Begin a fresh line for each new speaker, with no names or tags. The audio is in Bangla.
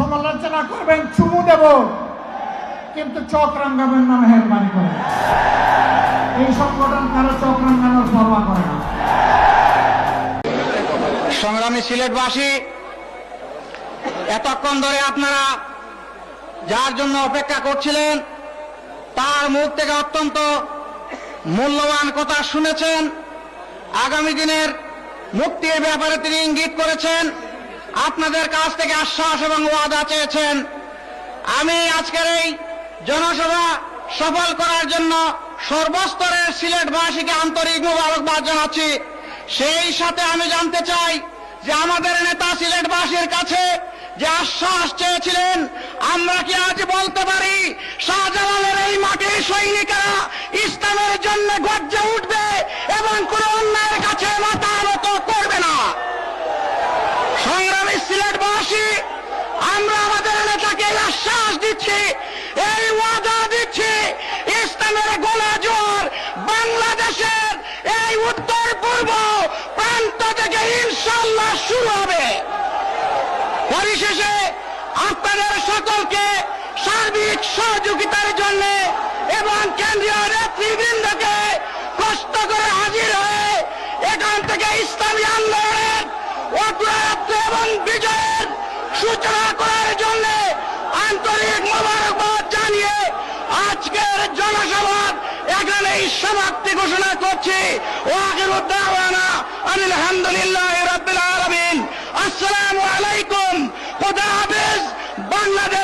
সমালোচনা করবেন, চুমু দেব। কিন্তু চক রাঙ্গাবেন না, মেহরবানি করে এই সংগঠন কারও চক রাঙ্গানোর পরোয়া করে না।
সংগ্রামী সিলেটবাসী, এতক্ষণ ধরে আপনারা যার জন্য অপেক্ষা করছিলেন, তার মুখ থেকে অত্যন্ত মূল্যবান কথা শুনেছেন। আগামী দিনের মুক্তির ব্যাপারে তিনি ইঙ্গিত করেছেন। আপনাদের কাছ থেকে আশ্বাস এবং ওয়াদা চেয়েছেন। আমি আজকের এই জনসভা সফল করার জন্য সর্বস্তরের সিলেটবাসীকে আন্তরিক মোবারকবাদ জানাচ্ছি। সেই সাথে আমি জানতে চাই যে আমাদের নেতা সিলেটবাসীর কাছে যে আশ্বাস চেয়েছিলেন, আমরা কি আজ বলতে পারি, শাহজালালের এই মাটির সৈনিকেরা ইসলামের জন্য গর্জে উঠবে এবং কোন অন্যায়ের কাছে মাথা নত করবে না সংগ্রামী সিলেটবাসী আমরা আমাদের নেতাকে আশ্বাস দিচ্ছি, এই ওয়াদা দিচ্ছি, ইসলামের গোলা জোর বাংলাদেশের এই উত্তর পূর্ব প্রান্ত থেকে ইনশাল্লাহ শুরু হবে। পরিশেষে আপনাদের সকলকে সার্বিক সহযোগিতার জন্য এবং কেন্দ্রীয় নেতৃবৃন্দকে কষ্ট করে হাজির হয়ে এখান থেকে ইসলামী আন্দোলনের অগ্রয়াত্রা এবং বিজয়ের সূচনা করার জন্য আন্তরিক মোবারকবাদ জানিয়ে আজকের জনসভার এখানে সমাপ্তি ঘোষণা করছি। ও আগের উদ্দাওয়ানা আলহামদুলিল্লাহ রবিল আসসালামু আলাইকুম। খোদা হাফেজ। বাংলাদেশ